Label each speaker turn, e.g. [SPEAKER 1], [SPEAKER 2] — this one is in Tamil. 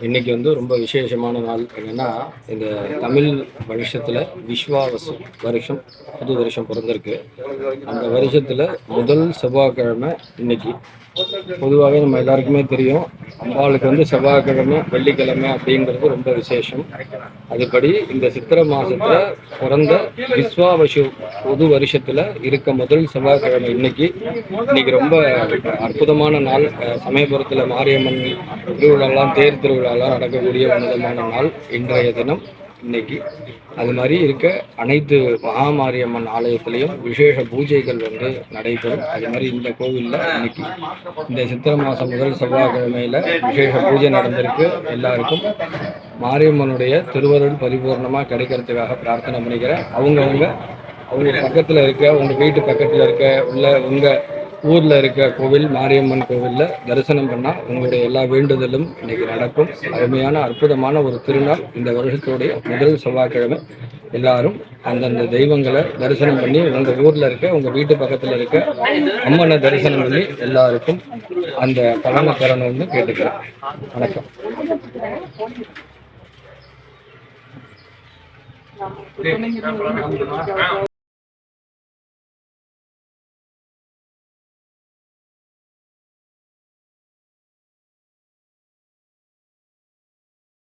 [SPEAKER 1] இன்னைக்கு வந்து ரொம்ப விசேஷமான நாள் என்னன்னா இந்த தமிழ் வருஷத்துல விஸ்வாவசு வருஷம் புது வருஷம் பிறந்திருக்கு. அந்த வருஷத்துல முதல் செவ்வாய்க்கிழமை இன்னைக்கு. பொதுவாகவே நம்ம எல்லாருக்குமே தெரியும் அம்பாளுக்கு வந்து செவ்வாய்க்கிழமை வெள்ளிக்கிழமை அப்படிங்கிறது ரொம்ப விசேஷம். அதுபடி இந்த சித்திரை மாசத்துல பிறந்த விஸ்வாவசு புது வருஷத்துல இருக்க முதல் செவ்வாய்க்கிழமை இன்னைக்கு. இன்னைக்கு ரொம்ப அற்புதமான நாள். சமயபுரத்தில் சமயபுரத்துல மாரியம்மன் திருவிழாலாம் தேர் திருவிழாலாம் நடக்கக்கூடிய உன்னதமான நாள் இன்றைய தினம் இன்னைக்கு. அது மாதிரி இருக்க அனைத்து மகாமாரியம்மன் ஆலயத்திலையும் விசேஷ பூஜைகள் வந்து நடைபெறும். அது மாதிரி இந்த கோவிலில் இன்னைக்கு இந்த சித்திரை மாதம் முதல் செவ்வாய்க்கிழமையில் விசேஷ பூஜை நடந்திருக்கு எல்லாருக்கும். மாரியம்மனுடைய திருவருள் பரிபூர்ணமாக கிடைக்கிறதுக்காக பிரார்த்தனை பண்ணிக்கிறேன். அவங்கவுங்க அவங்க பக்கத்தில் இருக்க உங்கள் வீட்டு பக்கத்தில் இருக்க உள்ள உங்கள் ஊரில் இருக்க கோவில் மாரியம்மன் கோவிலில் தரிசனம் பண்ணால் உங்களுடைய எல்லா வேண்டுதலும் இன்னைக்கு நடக்கும். அருமையான அற்புதமான ஒரு திருநாள் இந்த வருஷத்துடைய முதல் செவ்வாய்க்கிழமை. எல்லாரும் அந்தந்த தெய்வங்களை தரிசனம் பண்ணி உங்கள் ஊரில் இருக்க உங்கள் வீட்டு பக்கத்தில் இருக்க அம்மனை தரிசனம் பண்ணி எல்லாருக்கும் அந்த பலனை பெறணும்னு கேட்டுக்கிறேன். வணக்கம்.